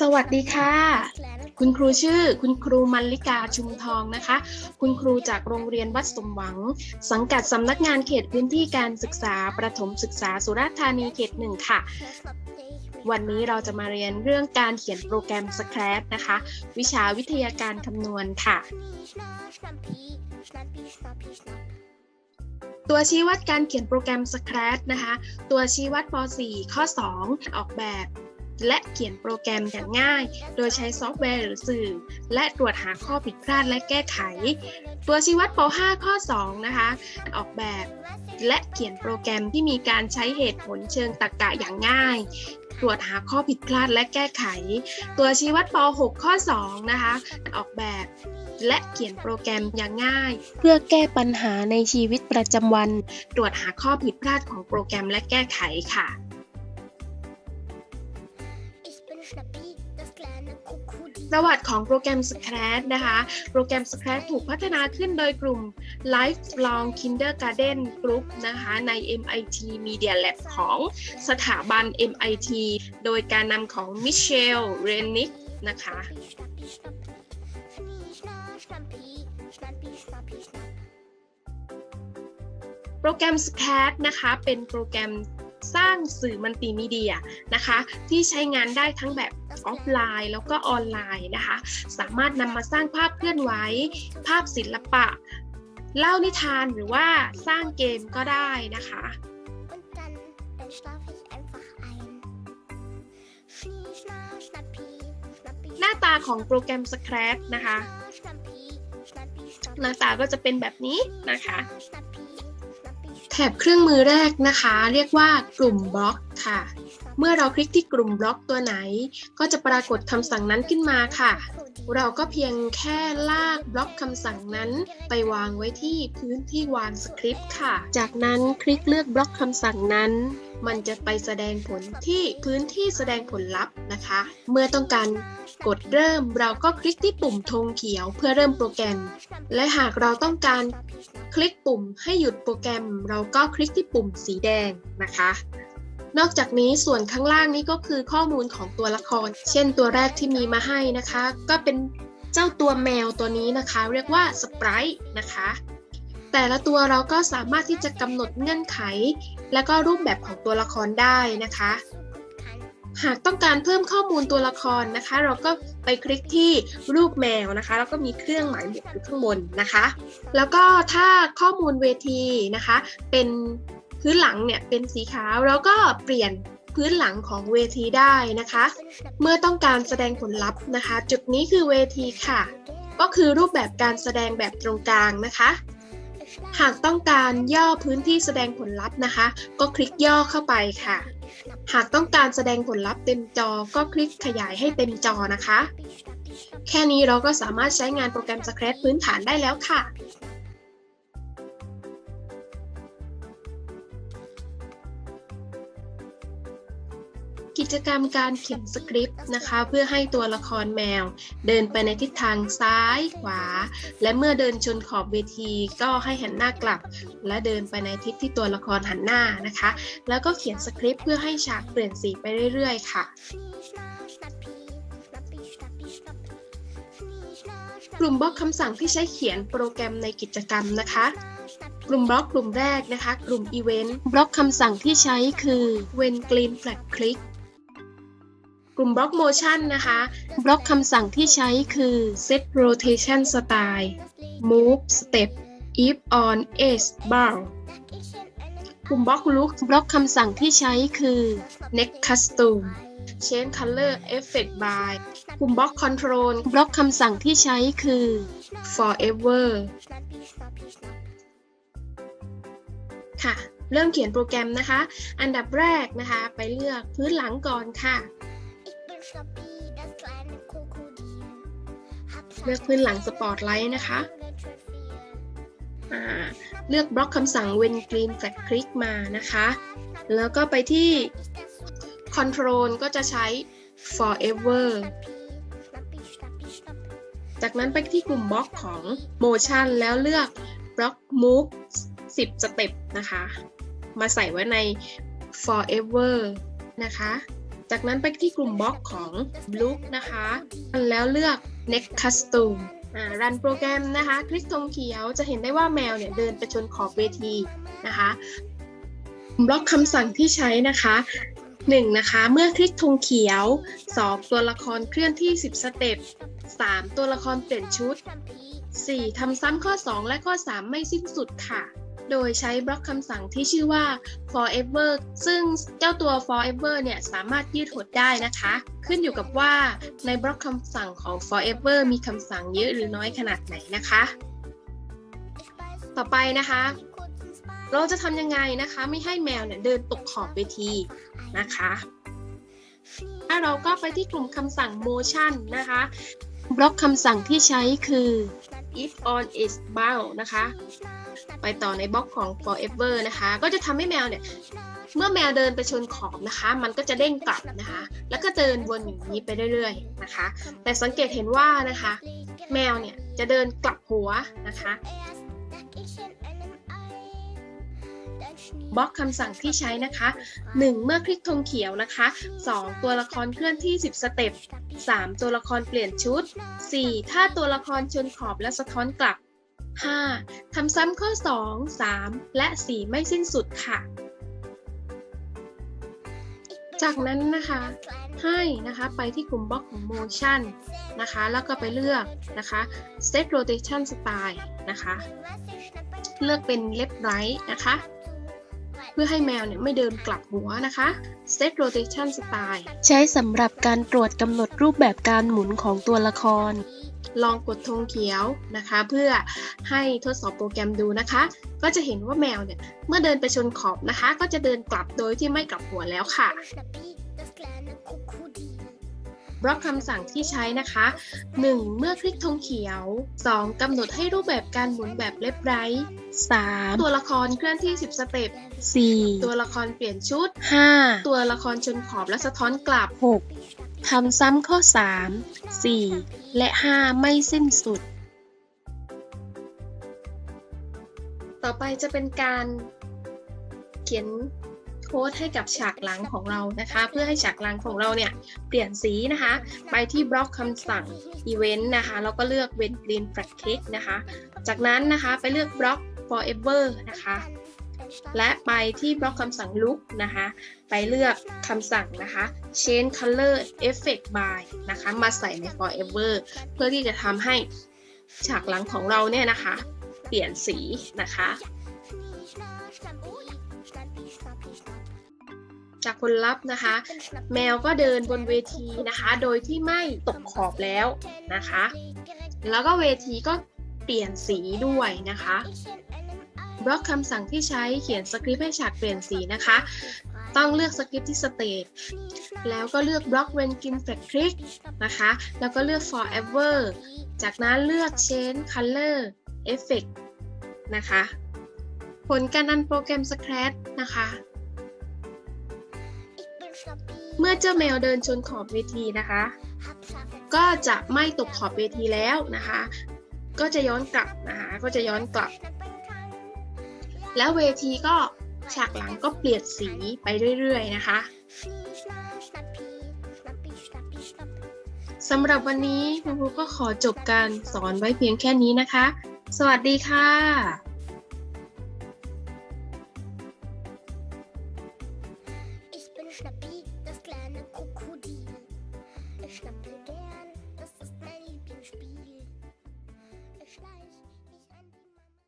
สวัสดีค่ะ คุณครูชื่อ คุณครูมัลลิกาชุมทองนะคะ คุณครูจากโรงเรียนวัดสมหวัง สังกัดสำนักงานเขตพื้นที่การศึกษา ประถมศึกษาสุราษฎร์ธานีเขตหนึ่งค่ะ วันนี้เราจะมาเรียนเรื่องการเขียนโปรแกรม Scratch นะคะ วิชาวิทยาการคำนวณค่ะ ตัวชี้วัดการเขียนโปรแกรม Scratch นะคะ ตัวชี้วัดป .4 ข้อ 2 ออกแบบ และเขียนโปรแกรมอย่างง่าย โดยใช้ซอฟต์แวร์หรือสื่อ และตรวจหาข้อผิดพลาดและแก้ไข ตัวชี้วัดป .5 ข้อ 2 นะคะ ออกแบบและเขียนโปรแกรมที่มีการใช้เหตุผลเชิงตรรกะอย่างง่าย ตรวจหาข้อผิดพลาดและแก้ไข ตัวชี้วัดป .6 ข้อ 2 นะคะ ออกแบบและเขียนโปรแกรมอย่างง่าย เพื่อแก้ปัญหาในชีวิตประจำวัน ตรวจหาข้อผิดพลาดของโปรแกรมและแก้ไขค่ะ ประวัติของโปรแกรม Scratch นะคะ โปรแกรม Scratch ถูกพัฒนาขึ้นโดยกลุ่ม Lifelong Kindergarten Group นะคะใน MIT Media Lab ของสถาบัน MIT โดยการนำของ Michelle Renick นะคะโปรแกรม Scratch นะคะ เป็นโปรแกรม สร้างสื่อมัลติมีเดียนะคะ ที่ใช้งานได้ทั้งแบบออฟไลน์ แล้วก็ออนไลน์นะคะ สามารถนำมาสร้างภาพเคลื่อนไหว ภาพศิลปะ เล่านิทานหรือว่าสร้างเกมก็ได้นะคะ Und dann, dann schlafe ich einfach ein. Schnie, schna, schnappi, schnappi, หน้าตาของโปรแกรม Scratch นะคะ schnappi, schnappi, หน้าตาก็จะเป็นแบบนี้นะคะ schnappi, schnappi, แถบเครื่องมือแรกนะคะ เรียกว่ากลุ่มบล็อกค่ะ เมื่อเราคลิกที่กลุ่มบล็อกตัวไหน ก็จะปรากฏคำสั่งนั้นขึ้นมาค่ะ เราก็เพียงแค่ลากบล็อกคำสั่งนั้น ไปวางไว้ที่พื้นที่วางสคริปต์ค่ะ จากนั้นคลิกเลือกบล็อกคำสั่งนั้น มันจะไปแสดงผลที่พื้นที่แสดงผลลัพธ์นะคะ เมื่อต้องการกดเริ่มเราก็คลิกที่ปุ่มธงเขียวเพื่อเริ่มโปรแกรม และหากเราต้องการ คลิกปุ่มให้หยุดโปรแกรม เราก็คลิกที่ปุ่มสีแดงนะคะ นอกจากนี้ส่วนข้างล่างนี้ก็คือข้อมูลของตัวละคร เช่นตัวแรกที่มีมาให้นะคะ ก็เป็นเจ้าตัวแมวตัวนี้นะคะ เรียกว่าสไปรท์นะคะ แต่ละตัวเราก็สามารถที่จะกำหนดเงื่อนไข และก็รูปแบบของตัวละครได้นะคะ หากต้องการเพิ่มข้อมูลตัวละครนะคะ เราก็ไปคลิกที่รูปแมวนะคะ แล้วก็มีเครื่องหมายบวกอยู่ข้างบนนะคะ แล้วก็ถ้าข้อมูลเวทีนะคะ เป็นพื้นหลังเนี่ยเป็นสีขาวเราก็เปลี่ยนพื้นหลังของเวทีได้นะคะ เมื่อต้องการแสดงผลลัพธ์นะคะ จุดนี้คือเวทีค่ะ ก็คือรูปแบบการแสดงแบบตรงกลางนะคะ หากต้องการย่อพื้นที่แสดงผลลัพธ์นะคะ ก็คลิกย่อเข้าไปค่ะ หากต้องการแสดงผลลัพธ์เต็มจอก็คลิกขยายให้เต็มจอนะคะ แค่นี้เราก็สามารถใช้งานโปรแกรม Scratch พื้นฐานได้แล้วค่ะ กิจกรรมการเขียนสคริปต์นะคะ เพื่อให้ตัวละครแมว เดินไปในทิศทางซ้ายขวา และเมื่อเดินชนขอบเวที ก็ให้หันหน้ากลับ และเดินไปในทิศที่ตัวละครหันหน้านะคะ แล้วก็เขียนสคริปต์เพื่อให้ฉากเปลี่ยนสีไปเรื่อยๆ ค่ะกลุ่มบล็อกคำสั่งที่ใช้เขียนโปรแกรมในกิจกรรมนะคะ กลุ่มบล็อกกลุ่มแรกนะคะ กลุ่ม Event บล็อกคำสั่งที่ใช้คือ when green flag click กลุ่มบล็อก Motion นะคะบล็อกคำสั่งที่ใช้คือ set rotation style move step if on edge bar กลุ่มบล็อก look บล็อกคำสั่งที่ใช้คือ next custom change color effect by กลุ่มบล็อก control บล็อกคำสั่งที่ใช้คือ forever ค่ะ เริ่มเขียนโปรแกรมนะคะ อันดับแรกนะคะ ไปเลือกพื้นหลังก่อนค่ะ เลือกพื้นหลังสปอตไลท์นะคะเลือกบล็อกคำสั่ง when green flag click มานะคะ แล้วก็ไปที่ control ก็จะใช้ forever จากนั้นไปที่กลุ่มบล็อกของ motion แล้วเลือกบล็อก move 10สเต็ปนะคะ มาใส่ไว้ใน forever นะคะ จากนั้นไปที่กลุ่มบล็อกของ Blue นะคะแล้วเลือก Next Custom รันโปรแกรมนะคะคลิกธงเขียวจะเห็นได้ว่าแมวเนี่ยเดินไปชนขอบเวทีนะคะบล็อกคำสั่งที่ใช้นะคะ 1. นะคะ เมื่อคลิกธงเขียว 2. ตัวละครเคลื่อนที่ 10 สเต็ป 3. ตัวละครเปลี่ยนชุด 4. ทำซ้ำข้อ 2 และข้อ 3 ไม่สิ้นสุดค่ะ โดยใช้บล็อกคำสั่งที่ชื่อว่า forever ซึ่งเจ้าตัว forever เนี่ยสามารถยืดหดได้นะคะ ขึ้นอยู่กับว่าในบล็อกคำสั่งของ forever มีคำสั่งเยอะหรือน้อยขนาดไหนนะคะ ต่อไปนะคะ เราจะทำยังไงนะคะ ไม่ให้แมวเนี่ยเดินตกขอบเวทีนะคะถ้าเราก็ไปที่กลุ่มคำสั่ง motion นะคะบล็อกคำสั่งที่ใช้คือ if on is bound นะคะ ไปต่อในบล็อกของ forever นะคะ ก็จะทำให้แมวเนี่ย เมื่อแมวเดินไปชนขอบนะคะ มันก็จะเด้งกลับนะคะ แล้วก็เดินวนอย่างนี้ไปเรื่อยๆนะคะ แต่สังเกตเห็นว่านะคะ แมวเนี่ยจะเดินกลับหัวนะคะบล็อกคำสั่งที่ใช้นะคะ 1. เมื่อคลิกธงเขียวนะคะ 2. ตัวละครเคลื่อนที่ 10 สเต็ป 3. ตัวละครเปลี่ยนชุด 4. ถ้าตัวละครชนขอบและสะท้อนกลับ 5. ทำซ้ำข้อ 2 3 และ 4 ไม่สิ้นสุดค่ะ จากนั้นนะคะให้นะคะไปที่กลุ่มบล็อกของ motion นะคะ แล้วก็ไปเลือกนะคะ set rotation style นะคะ เลือกเป็น left right นะคะ เพื่อให้แมวเนี่ยไม่เดินกลับหัวนะคะ set rotation style ใช้สำหรับการตรวจกำหนดรูปแบบการหมุนของตัวละคร ลองกดธงเขียวนะคะ เพื่อให้ทดสอบโปรแกรมดูนะคะ ก็จะเห็นว่าแมวเนี่ยเมื่อเดินไปชนขอบนะคะ ก็จะเดินกลับโดยที่ไม่กลับหัวแล้วค่ะบล็อกคำสั่งที่ใช้นะคะ 1. เมื่อคลิกธงเขียว 2. กำหนดให้รูปแบบการหมุนแบบเล็บไร้ 3. ตัวละครเคลื่อนที่ 10 สเต็ป 4. ตัวละครเปลี่ยนชุด 5. ตัวละครชนขอบและสะท้อนกลับ 6. ทำซ้ำข้อ 3 4 และ 5 ไม่สิ้นสุด ต่อไปจะเป็นการเขียนโค้ดให้กับฉากหลังของเรานะคะ เพื่อให้ฉากหลังของเราเนี่ยเปลี่ยนสีนะคะ ไปที่บล็อกคำสั่ง Event นะคะแล้วก็เลือก w e n Green Flag Click นะคะ จากนั้นนะคะไปเลือกบล็อก Forever นะคะ และไปที่บล็อกคำสั่ง Look นะคะ ไปเลือกคำสั่งนะคะ Change Color Effect by นะคะ มาใส่ใน Forever เพื่อที่จะทำให้ฉากหลังของเราเนี่ยนะคะ เปลี่ยนสีนะคะ จากผลลัพธ์นะคะ แมวก็เดินบนเวทีนะคะ โดยที่ไม่ตกขอบแล้วนะคะ แล้วก็เวทีก็เปลี่ยนสีด้วยนะคะ บล็อกคำสั่งที่ใช้เขียนสคริปต์ให้ฉากเปลี่ยนสีนะคะ ต้องเลือกสคริปต์ที่สเตจแล้วก็เลือกบล็อกเวนกินแฟลกคลิกนะคะ แล้วก็เลือก forever จากนั้นเลือก change color effect นะคะ ผลการรันโปรแกรม Scratch นะคะ เมื่อเจ้าแมวเดินชนขอบเวทีนะคะ ก็จะไม่ตกขอบเวทีแล้วนะคะ ก็จะย้อนกลับนะคะ ก็จะย้อนกลับ แล้วเวทีก็ฉากหลังก็เปลี่ยนสีไปเรื่อยๆนะคะสำหรับวันนี้คุณครูก็ขอจบการสอนไว้เพียงแค่นี้นะคะ สวัสดีค่ะ